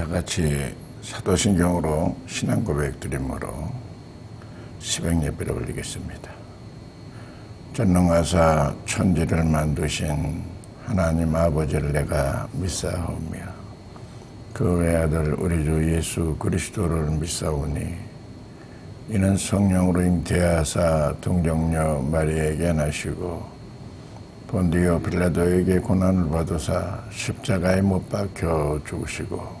다 같이 사도신경으로 신앙 고백 드림으로 시백 예배를 올리겠습니다. 전능하사 천지를 만드신 하나님 아버지를 내가 믿사오며 그 외아들 우리 주 예수 그리스도를 믿사오니 이는 성령으로 잉태하사 동정녀 마리에게 나시고 본디오 빌라도에게 고난을 받으사 십자가에 못 박혀 죽으시고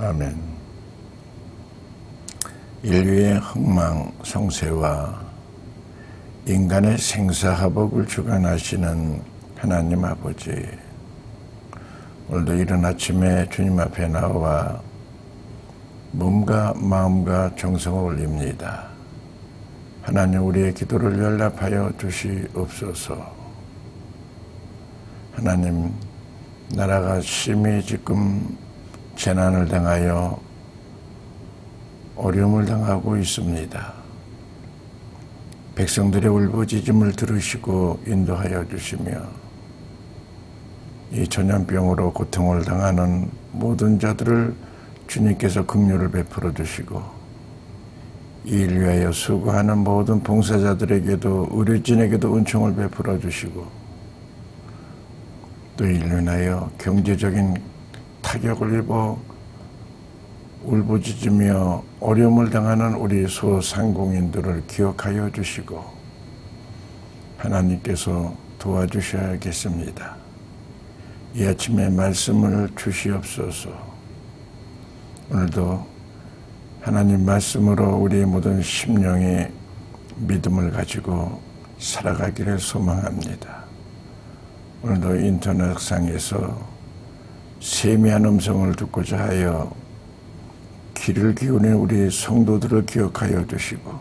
아멘. 인류의 흥망 성쇠와 인간의 생사화복을 주관하시는 하나님 아버지 오늘도 이른 아침에 주님 앞에 나와 몸과 마음과 정성을 올립니다. 하나님 우리의 기도를 연락하여 주시옵소서. 하나님 나라가 심히 지금 재난을 당하여 어려움을 당하고 있습니다. 백성들의 울부짖음을 들으시고 인도하여 주시며 이 전염병으로 고통을 당하는 모든 자들을 주님께서 긍휼을 베풀어 주시고 이 일 위하여 수고하는 모든 봉사자들에게도 의료진에게도 은총을 베풀어 주시고 또 이를 인하여 경제적인 타격을 입어 울부짖으며 어려움을 당하는 우리 소상공인들을 기억하여 주시고 하나님께서 도와주셔야겠습니다. 이 아침에 말씀을 주시옵소서. 오늘도 하나님 말씀으로 우리의 모든 심령의 믿음을 가지고 살아가기를 소망합니다. 오늘도 인터넷상에서 세미한 음성을 듣고자 하여 귀를 기울인 우리 성도들을 기억하여 주시고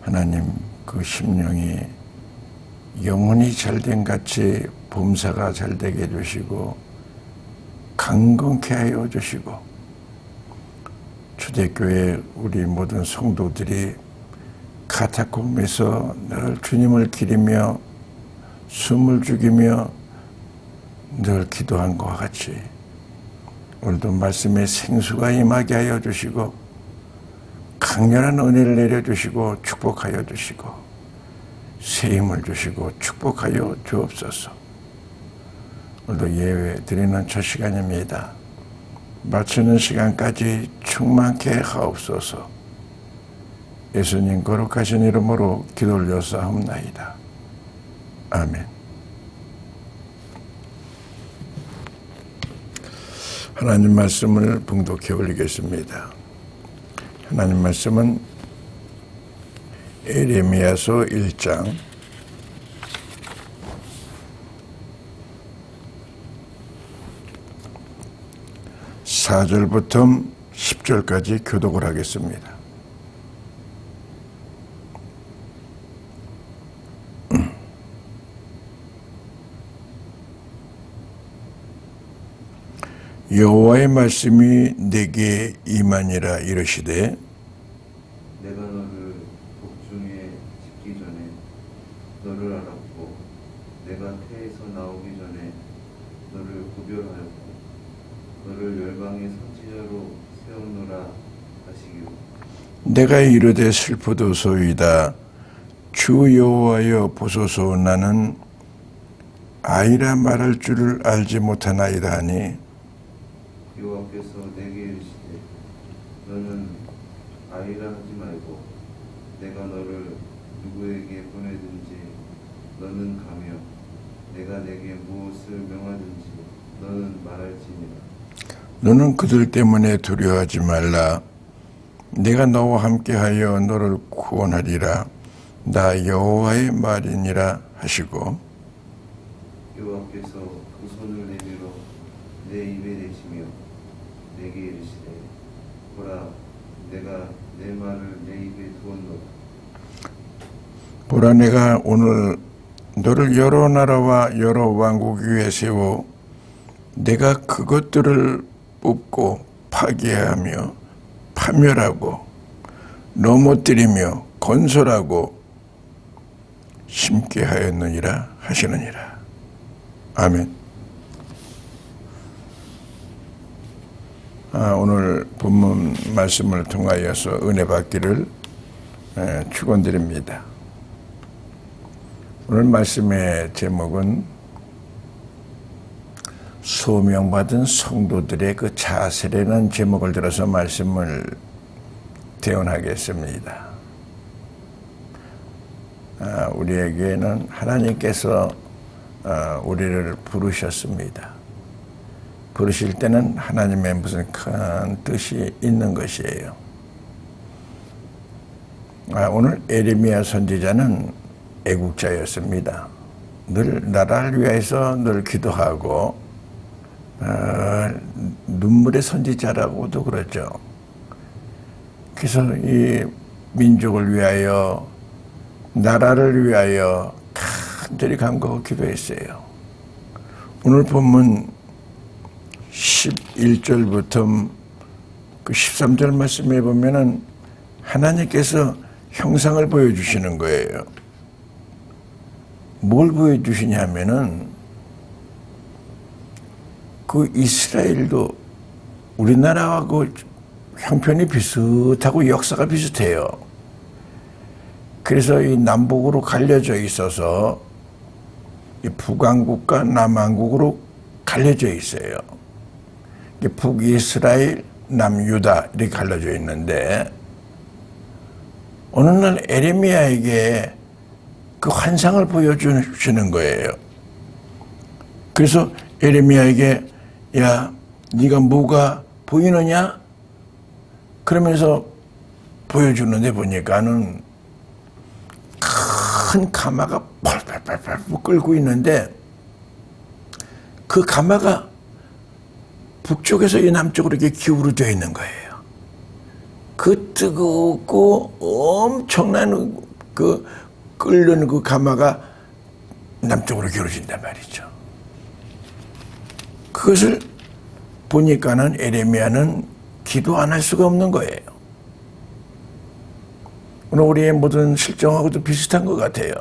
하나님 그 심령이 영혼이 잘된 같이 범사가 잘되게 해주시고 강건케 하여 주시고 초대교회 우리 모든 성도들이 카타콤에서 늘 주님을 기리며 숨을 죽이며 늘 기도한 것과 같이 오늘도 말씀의 생수가 임하게 하여 주시고 강렬한 은혜를 내려 주시고 축복하여 주시고 새 힘을 주시고 축복하여 주옵소서. 오늘도 예외 드리는 첫 시간입니다. 마치는 시간까지 충만케 하옵소서. 예수님 거룩하신 이름으로 기도 올려사옵나이다. 아멘 하나님 말씀을 봉독해 올리겠습니다. 하나님 말씀은 에레미야서 1장 4절부터 10절까지 교독을 하겠습니다. 여호와의 말씀이 내게 임하니라 이르시되 내가 너를 복중에 짓기 전에 너를 알았고 내가 태에서 나오기 전에 너를 구별하였고 너를 열방의 선지자로 세우노라 하시기로. 내가 이르되 슬프도소이다. 주 여호와여 보소서. 나는 아이라 말할 줄을 알지 못하나이다 하니 여호와께서 내게 이르시되 너는 아이라 하지 말고 내가 너를 누구에게 보내든지 너는 가며 내가 내게 무엇을 명하든지 너는 말할지니라. 너는 그들 때문에 두려워하지 말라. 내가 너와 함께하여 너를 구원하리라. 나 여호와의 말이니라 하시고. 여호와께서 그 손을 내밀어 내 입에 대시며 내게 이르시되 보라 내가 내 말을 내 입에 두었노라 보라 내가 오늘 너를 여러 나라와 여러 왕국 위에 세워 내가 그것들을 뽑고 파괴하며 파멸하고 넘어뜨리며 건설하고 심게 하였느니라 하시느니라. 아멘. 아, 오늘 본문 말씀을 통하여서 은혜 받기를 에, 축원드립니다. 오늘 말씀의 제목은 소명받은 성도들의 그 자세라는 제목을 들어서 말씀을 대언하겠습니다. 아, 우리에게는 하나님께서 아, 우리를 부르셨습니다. 부르실 때는 하나님의 무슨 큰 뜻이 있는 것이에요. 아, 오늘 에레미야 선지자는 애국자였습니다. 늘 나라를 위해서 늘 기도하고 어, 눈물의 선지자라고도 그러죠. 그래서 이 민족을 위하여 나라를 위하여 간절히 간구하고 기도했어요. 오늘 본문 11절부터 그 13절 말씀에 보면은 하나님께서 형상을 보여주시는 거예요. 뭘 보여주시냐면은 그 이스라엘도 우리나라하고 형편이 비슷하고 역사가 비슷해요. 그래서 이 남북으로 갈려져 있어서 이 북왕국과 남왕국으로 갈려져 있어요. 북이스라엘, 남유다 이렇게 갈려져 있는데 어느 날 에레미야에게 그 환상을 보여주시는 거예요. 그래서 에레미야에게 야 네가 뭐가 보이느냐? 그러면서 보여주는데 보니까는 큰 가마가 펄펄펄펄 끓고 있는데 그 가마가 북쪽에서 이 남쪽으로 이렇게 기울어져 있는 거예요. 그 뜨겁고 엄청난 그 끓는 그 가마가 남쪽으로 기울어진단 말이죠. 그것을 보니까는 에레미야는 기도 안 할 수가 없는 거예요. 오늘 우리의 모든 실정하고도 비슷한 것 같아요.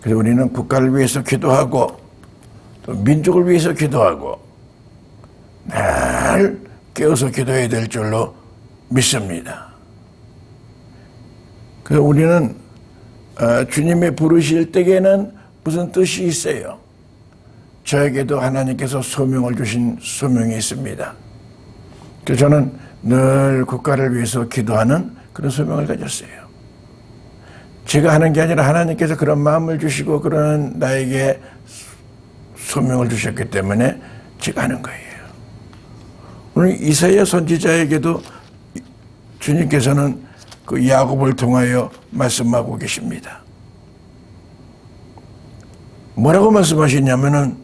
그래서 우리는 국가를 위해서 기도하고 또 민족을 위해서 기도하고 늘 깨어서 기도해야 될 줄로 믿습니다. 그래서 우리는 어, 주님의 부르실 때에는 무슨 뜻이 있어요. 저에게도 하나님께서 소명을 주신 소명이 있습니다. 그래서 저는 늘 국가를 위해서 기도하는 그런 소명을 가졌어요. 제가 하는 게 아니라 하나님께서 그런 마음을 주시고 그런 나에게 소명을 주셨기 때문에 제가 하는 거예요. 오늘 이사야 선지자에게도 주님께서는 그 야곱을 통하여 말씀하고 계십니다. 뭐라고 말씀하시냐면은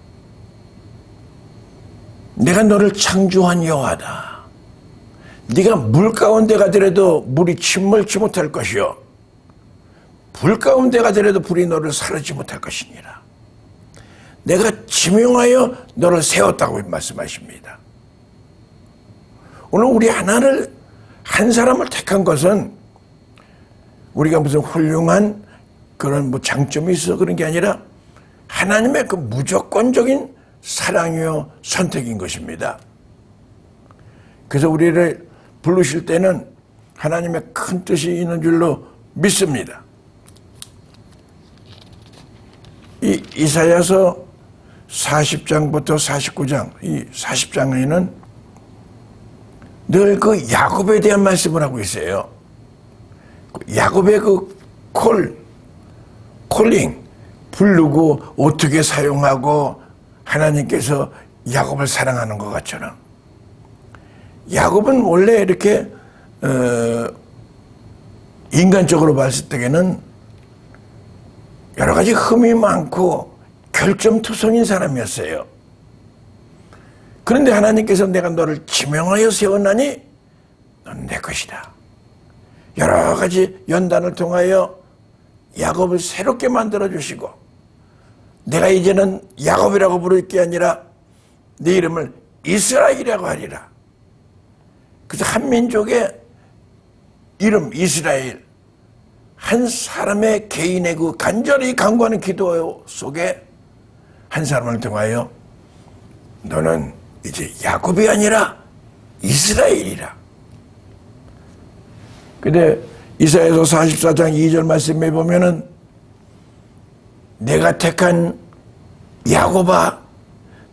내가 너를 창조한 여호와다. 네가 물 가운데 가더라도 물이 침몰치 못할 것이요. 불 가운데 가더라도 불이 너를 사르지 못할 것이니라. 내가 지명하여 너를 세웠다고 말씀하십니다. 오늘 우리 하나를 한 사람을 택한 것은 우리가 무슨 훌륭한 그런 뭐 장점이 있어 그런 게 아니라 하나님의 그 무조건적인 사랑이요 선택인 것입니다. 그래서 우리를 부르실 때는 하나님의 큰 뜻이 있는 줄로 믿습니다. 이 이사야서 40장부터 49장, 이 40장에는 늘 그 야곱에 대한 말씀을 하고 있어요. 그 야곱의 그 콜, 콜링, 부르고 어떻게 사용하고 하나님께서 야곱을 사랑하는 것 같처럼. 야곱은 원래 이렇게 어, 인간적으로 봤을 때에는 여러 가지 흠이 많고 결점투성인 사람이었어요. 그런데 하나님께서 내가 너를 지명하여 세웠나니 넌 내 것이다. 여러 가지 연단을 통하여 야곱을 새롭게 만들어 주시고 내가 이제는 야곱이라고 부를 게 아니라 네 이름을 이스라엘이라고 하리라. 그래서 한 민족의 이름 이스라엘 한 사람의 개인의 그 간절히 간구하는 기도 속에 한 사람을 통하여 너는 이제 야곱이 아니라 이스라엘이라. 근데 이사야서 44장 2절 말씀에 보면은 내가 택한 야곱아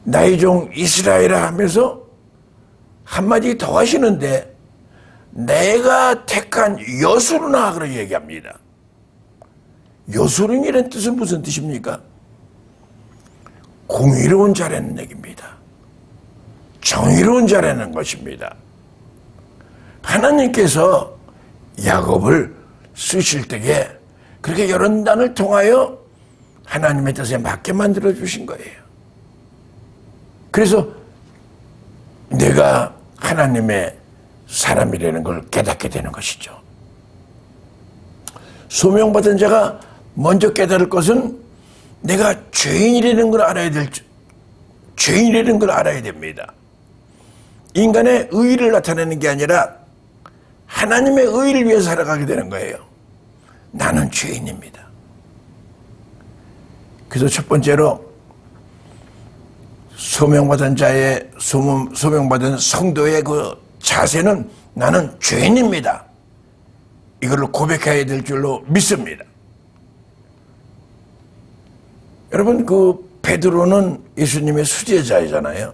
나의 종 이스라엘아 하면서 한마디 더 하시는데 내가 택한 여수르나 그렇게 얘기합니다. 여수른이라는 뜻은 무슨 뜻입니까? 공의로운 자라는 얘기입니다. 정의로운 자라는 것입니다. 하나님께서 야곱을 쓰실 때에 그렇게 여론단을 통하여 하나님의 뜻에 맞게 만들어 주신 거예요. 그래서 내가 하나님의 사람이라는 걸 깨닫게 되는 것이죠. 소명받은 자가 먼저 깨달을 것은 내가 죄인이라는 걸 알아야 될, 줄- 죄인이라는 걸 알아야 됩니다. 인간의 의의를 나타내는 게 아니라 하나님의 의의를 위해 살아가게 되는 거예요. 나는 죄인입니다. 그래서 첫 번째로 소명받은 자의 소명, 소명받은 성도의 그 자세는 나는 죄인입니다. 이걸로 고백해야 될 줄로 믿습니다. 여러분 그 베드로는 예수님의 수제자이잖아요.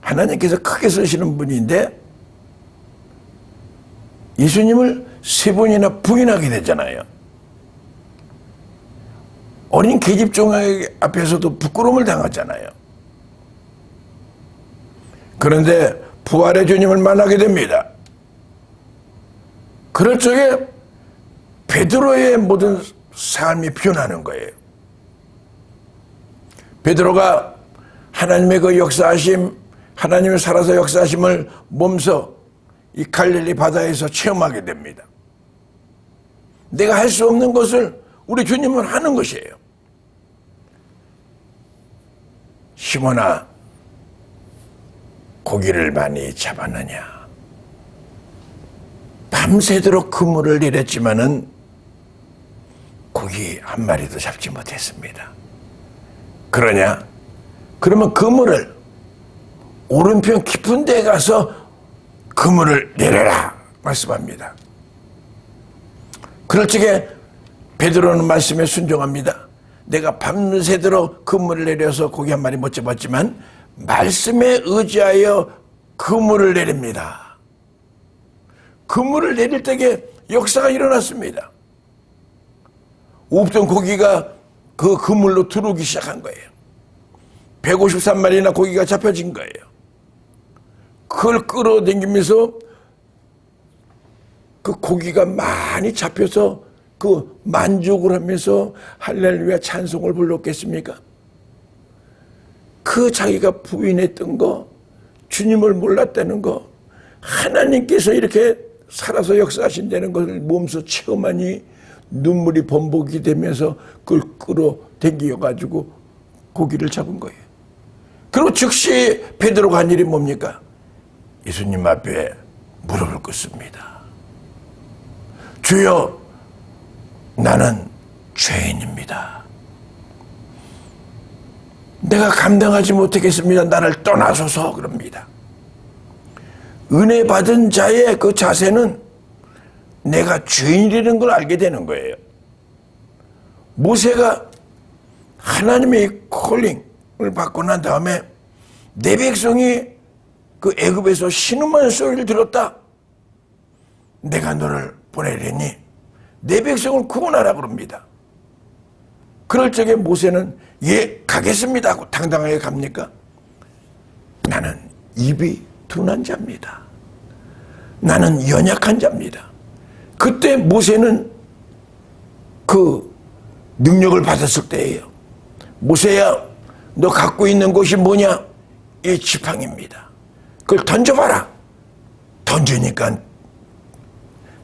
하나님께서 크게 쓰시는 분인데 예수님을 세 번이나 부인하게 되잖아요. 어린 계집종의 앞에서도 부끄러움을 당하잖아요. 그런데 부활의 주님을 만나게 됩니다. 그럴 적에 베드로의 모든 삶이 변하는 거예요. 베드로가 하나님의 그 역사하심, 하나님의 살아서 역사하심을 몸소 이 갈릴리 바다에서 체험하게 됩니다. 내가 할 수 없는 것을 우리 주님은 하는 것이에요. 시몬아, 고기를 많이 잡았느냐? 밤새도록 그물을 내렸지만은 고기 한 마리도 잡지 못했습니다. 그러냐? 그러면 그물을 오른편 깊은 데 가서 그물을 내려라 말씀합니다. 그럴 적에 베드로는 말씀에 순종합니다. 내가 밤새도록 그물을 내려서 고기 한 마리 못 잡았지만 말씀에 의지하여 그물을 내립니다. 그물을 내릴 때에 역사가 일어났습니다. 없던 고기가 그 그물로 들어오기 시작한 거예요. 153마리나 고기가 잡혀진 거예요. 그걸 끌어당기면서 그 고기가 많이 잡혀서 그 만족을 하면서 할렐루야 찬송을 불렀겠습니까? 그 자기가 부인했던 거, 주님을 몰랐다는 거, 하나님께서 이렇게 살아서 역사하신다는 것을 몸소 체험하니 눈물이 범벅이 되면서 그걸 끌어당겨가지고 고기를 잡은 거예요. 그리고 즉시 베드로가 한 일이 뭡니까? 예수님 앞에 무릎을 꿇습니다. 주여, 나는 죄인입니다. 내가 감당하지 못하겠습니다. 나를 떠나소서 그럽니다. 은혜 받은 자의 그 자세는 내가 죄인이라는 걸 알게 되는 거예요. 모세가 하나님의 콜링을 받고 난 다음에 내 백성이 그 애굽에서 신음하는 소리를 들었다. 내가 너를 보내려니 내 백성을 구원하라 그럽니다. 그럴 적에 모세는 예 가겠습니다 하고 당당하게 갑니까? 나는 입이 둔한 자입니다. 나는 연약한 자입니다. 그때 모세는 그 능력을 받았을 때예요. 모세야, 너 갖고 있는 것이 뭐냐? 이 지팡이입니다. 그걸 던져봐라. 던지니까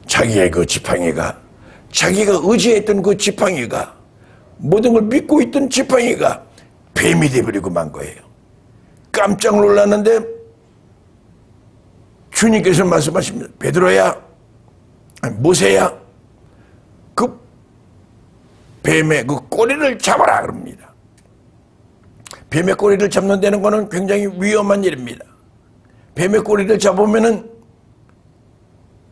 자기의 그 지팡이가 자기가 의지했던 그 지팡이가 모든 걸 믿고 있던 지팡이가 뱀이 돼버리고 만 거예요. 깜짝 놀랐는데 주님께서 말씀하십니다. 베드로야, 모세야, 그 뱀의 그 꼬리를 잡아라 그럽니다. 뱀의 꼬리를 잡는 데는 거는 굉장히 위험한 일입니다. 뱀의 꼬리를 잡으면은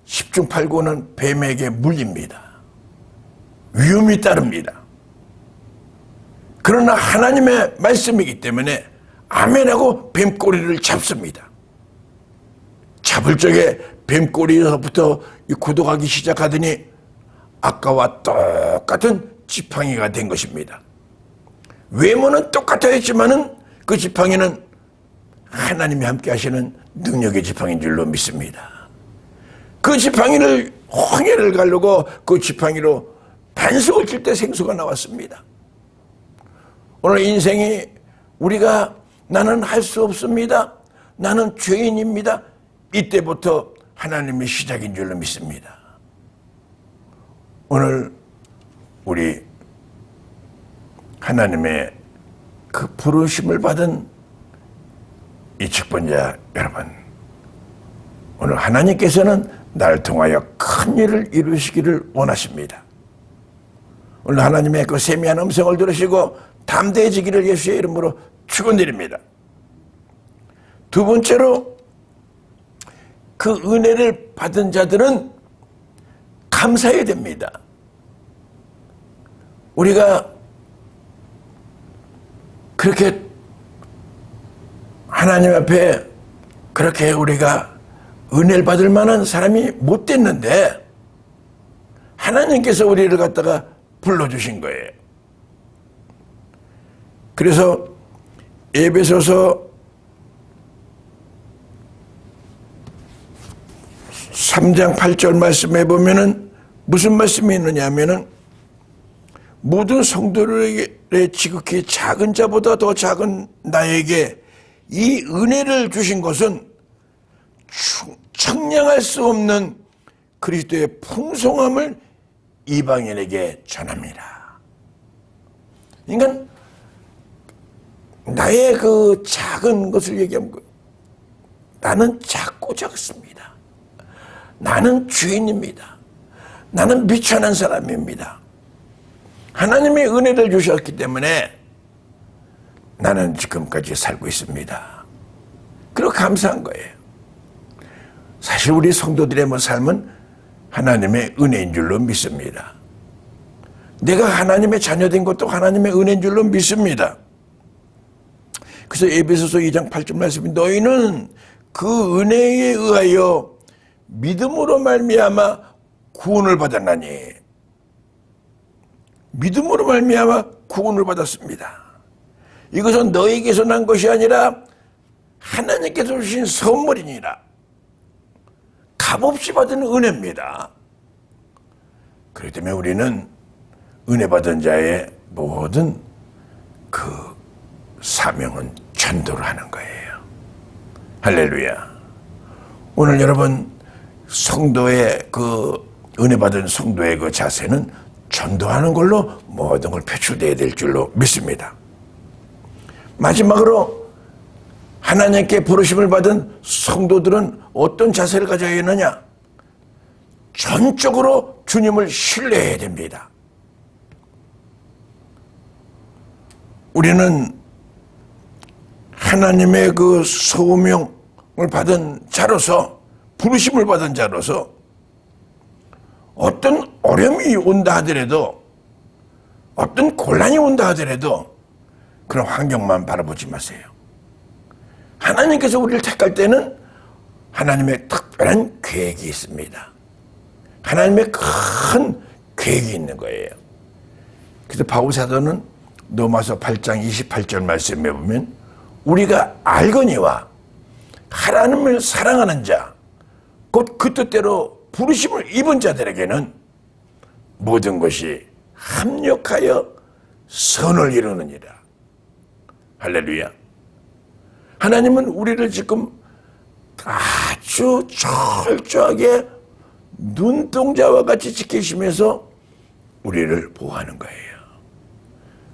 10중 8구는 뱀에게 물립니다. 위험이 따릅니다. 그러나 하나님의 말씀이기 때문에 아멘하고 뱀꼬리를 잡습니다. 잡을 적에 뱀꼬리에서부터 이 굳어가기 시작하더니 아까와 똑같은 지팡이가 된 것입니다. 외모는 똑같았지만은 그 지팡이는 하나님이 함께 하시는 능력의 지팡이인 줄로 믿습니다. 그 지팡이를 홍해를 가르고 그 지팡이로 반석을 칠 때 생수가 나왔습니다. 오늘 인생이 우리가 나는 할 수 없습니다. 나는 죄인입니다. 이때부터 하나님의 시작인 줄로 믿습니다. 오늘 우리 하나님의 그 부르심을 받은 이 직분자 여러분, 오늘 하나님께서는 나를 통하여 큰 일을 이루시기를 원하십니다. 오늘 하나님의 그 세미한 음성을 들으시고 담대해지기를 예수의 이름으로 축원드립니다. 두 번째로 그 은혜를 받은 자들은 감사해야 됩니다. 우리가 그렇게 하나님 앞에 그렇게 우리가 은혜를 받을 만한 사람이 못 됐는데 하나님께서 우리를 갖다가 불러주신 거예요. 그래서 에베소서 3장 8절 말씀해 보면은 무슨 말씀이 있느냐 하면은 모든 성도들의 지극히 작은 자보다 더 작은 나에게 이 은혜를 주신 것은 충- 청량할 수 없는 그리스도의 풍성함을 이방인에게 전합니다. 그러니까 나의 그 작은 것을 얘기하면 그 나는 작고 작습니다. 나는 주인입니다. 나는 미천한 사람입니다. 하나님의 은혜를 주셨기 때문에 나는 지금까지 살고 있습니다. 그리고 감사한 거예요. 사실 우리 성도들의 뭐 삶은 하나님의 은혜인 줄로 믿습니다. 내가 하나님의 자녀된 것도 하나님의 은혜인 줄로 믿습니다. 그래서 에베소서 2장 8절 말씀이 너희는 그 은혜에 의하여 믿음으로 말미암아 구원을 받았나니 믿음으로 말미암아 구원을 받았습니다. 이것은 너에게서 난 것이 아니라 하나님께서 주신 선물이니라. 값없이 받은 은혜입니다. 그렇기 때문에 우리는 은혜 받은 자의 모든 그 사명은 전도를 하는 거예요. 할렐루야. 오늘 여러분 성도의 그 은혜 받은 성도의 그 자세는 전도하는 걸로 모든 걸 표출돼야 될 줄로 믿습니다. 마지막으로 하나님께 부르심을 받은 성도들은 어떤 자세를 가져야 하느냐? 전적으로 주님을 신뢰해야 됩니다. 우리는 하나님의 그 소명을 받은 자로서 부르심을 받은 자로서 어떤 어려움이 온다 하더라도 어떤 곤란이 온다 하더라도 그런 환경만 바라보지 마세요. 하나님께서 우리를 택할 때는 하나님의 특별한 계획이 있습니다. 하나님의 큰 계획이 있는 거예요. 그래서 바울 사도는 로마서 8장 28절 말씀에 보면 우리가 알거니와 하나님을 사랑하는 자, 곧 그 뜻대로 부르심을 입은 자들에게는 모든 것이 합력하여 선을 이루느니라. 할렐루야. 하나님은 우리를 지금 아주 철저하게 눈동자와 같이 지키시면서 우리를 보호하는 거예요.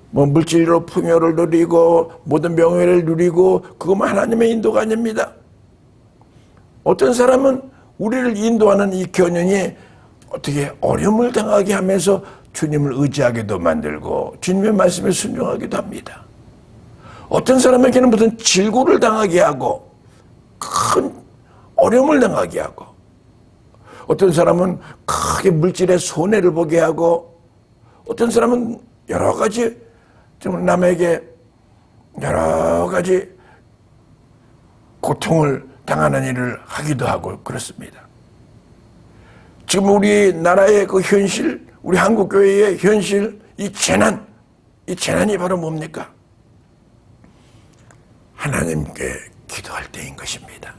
뭐 물질로 풍요를 누리고 모든 명예를 누리고 그것만 하나님의 인도가 아닙니다. 어떤 사람은 우리를 인도하는 이 견연이 어떻게 어려움을 당하게 하면서 주님을 의지하게도 만들고 주님의 말씀에 순종하기도 합니다. 어떤 사람에게는 무슨 질고를 당하게 하고 큰 어려움을 당하게 하고 어떤 사람은 크게 물질의 손해를 보게 하고 어떤 사람은 여러 가지 좀 남에게 여러 가지 고통을 당하는 일을 하기도 하고 그렇습니다. 지금 우리 나라의 그 현실, 우리 한국 교회의 현실, 이 재난, 이 재난이 바로 뭡니까? 하나님께 기도할 때인 것입니다.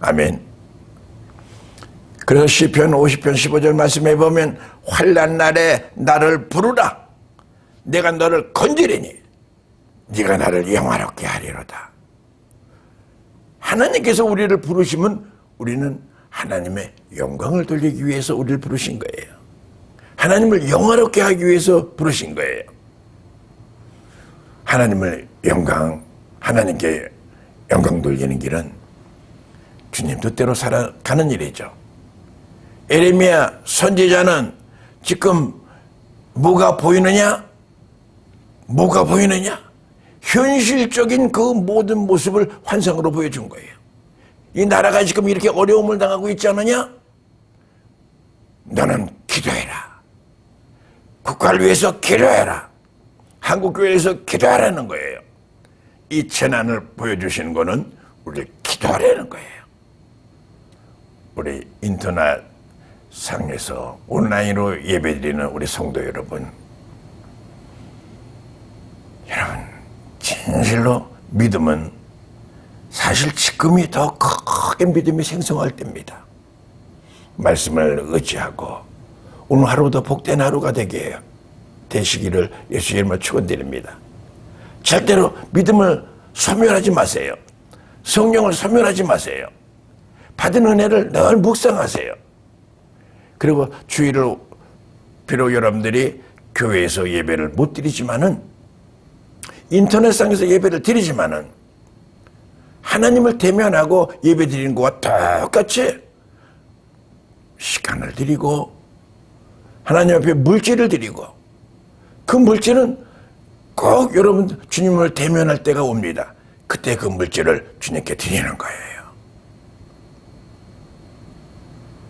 아멘. 그래서 시편 50편 15절 말씀해 보면 환난 날에 나를 부르라. 내가 너를 건지리니 네가 나를 영화롭게 하리로다. 하나님께서 우리를 부르시면 우리는 하나님의 영광을 돌리기 위해서 우리를 부르신 거예요. 하나님을 영화롭게 하기 위해서 부르신 거예요. 하나님을 영광, 하나님께 영광 돌리는 길은 주님 뜻대로 살아가는 일이죠. 에레미야 선지자는 지금 뭐가 보이느냐? 뭐가 보이느냐? 현실적인 그 모든 모습을 환상으로 보여준 거예요. 이 나라가 지금 이렇게 어려움을 당하고 있지 않느냐? 너는 기도해라. 국가를 위해서 기도해라. 한국교회에서 기도하라는 거예요. 이 재난을 보여주시는 거는 우리 기도하라는 거예요. 우리 인터넷 상에서 온라인으로 예배드리는 우리 성도 여러분, 여러분 진실로 믿음은 사실 지금이 더 크게 믿음이 생성할 때입니다. 말씀을 의지하고 오늘 하루도 복된 하루가 되게 되시기를 예수 이름으로 축원드립니다. 절대로 믿음을 소멸하지 마세요. 성령을 소멸하지 마세요. 받은 은혜를 늘 묵상하세요. 그리고 주일을 비록 여러분들이 교회에서 예배를 못 드리지만은 인터넷상에서 예배를 드리지만은 하나님을 대면하고 예배 드리는 것과 똑같이 시간을 드리고 하나님 앞에 물질을 드리고 그 물질은 꼭 여러분 주님을 대면할 때가 옵니다. 그때 그 물질을 주님께 드리는 거예요.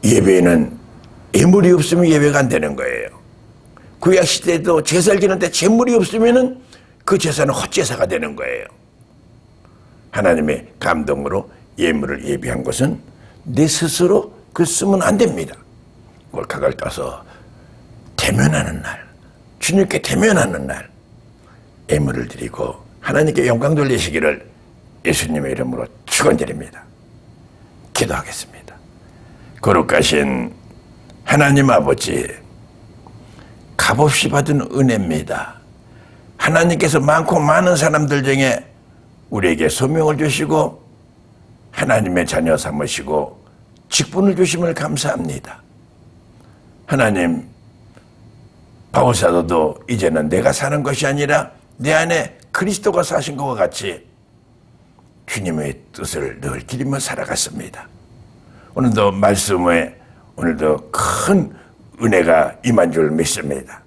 예배는 예물이 없으면 예배가 안 되는 거예요. 구약 시대에도 제사를 지는데 재물이 없으면은 그 제사는 헛제사가 되는 거예요. 하나님의 감동으로 예물을 예비한 것은 내 스스로 그 쓰면 안 됩니다. 골각을 떠서 대면하는 날, 주님께 대면하는 날, 예물을 드리고 하나님께 영광 돌리시기를 예수님의 이름으로 축원드립니다. 기도하겠습니다. 거룩하신 하나님 아버지, 값없이 받은 은혜입니다. 하나님께서 많고 많은 사람들 중에 우리에게 소명을 주시고 하나님의 자녀 삼으시고 직분을 주심을 감사합니다. 하나님, 바울사도도 이제는 내가 사는 것이 아니라 내 안에 그리스도가 사신 것과 같이 주님의 뜻을 늘 기리며 살아갔습니다. 오늘도 말씀에 오늘도 큰 은혜가 임한 줄 믿습니다.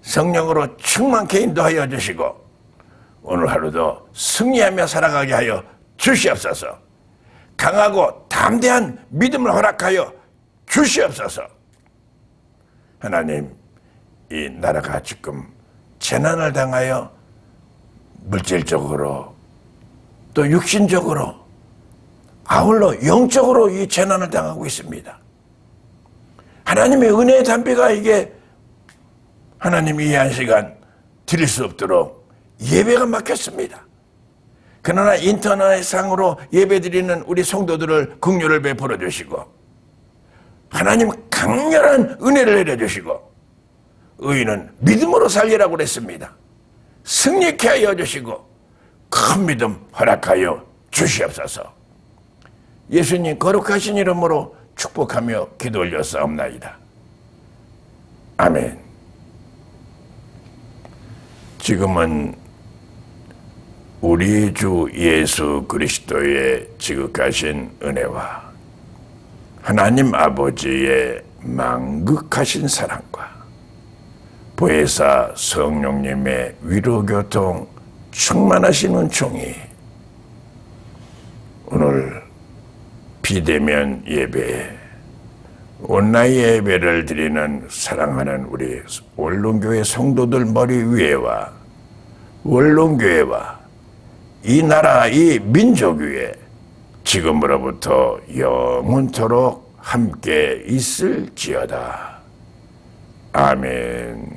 성령으로 충만케 인도하여 주시고 오늘 하루도 승리하며 살아가게 하여 주시옵소서. 강하고 담대한 믿음을 허락하여 주시옵소서. 하나님, 이 나라가 지금 재난을 당하여 물질적으로 또 육신적으로 아울러 영적으로 이 재난을 당하고 있습니다. 하나님의 은혜의 담비가 이게 하나님이 이 한 시간 드릴 수 없도록 예배가 막혔습니다. 그러나 인터넷상으로 예배드리는 우리 성도들을 긍휼을 베풀어 주시고 하나님 강렬한 은혜를 내려 주시고 의인은 믿음으로 살리라고 그랬습니다. 승리케 하여 주시고 큰 믿음 허락하여 주시옵소서. 예수님 거룩하신 이름으로 축복하며 기도 올렸사옵나이다. 아멘. 지금은 우리 주 예수 그리스도의 지극하신 은혜와 하나님 아버지의 망극하신 사랑과 보혜사 성령님의 위로교통 충만하신 은총이 오늘 비대면 예배 온라인 예배를 드리는 사랑하는 우리 원론교회 성도들 머리 위에와 원론교회와 이 나라 이 민족 위에 지금으로부터 영원토록 함께 있을지어다. 아멘.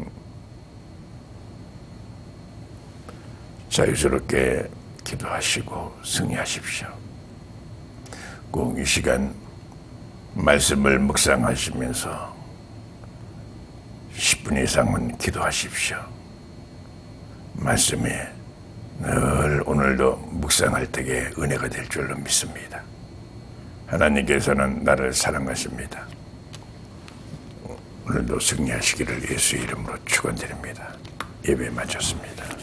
자유스럽게 기도하시고 승리하십시오. 꼭 이 시간 말씀을 묵상하시면서 10분 이상은 기도하십시오. 말씀이 늘 오늘도 묵상할 때에 은혜가 될 줄로 믿습니다. 하나님께서는 나를 사랑하십니다. 오늘도 승리하시기를 예수 이름으로 축원드립니다. 예배 마쳤습니다.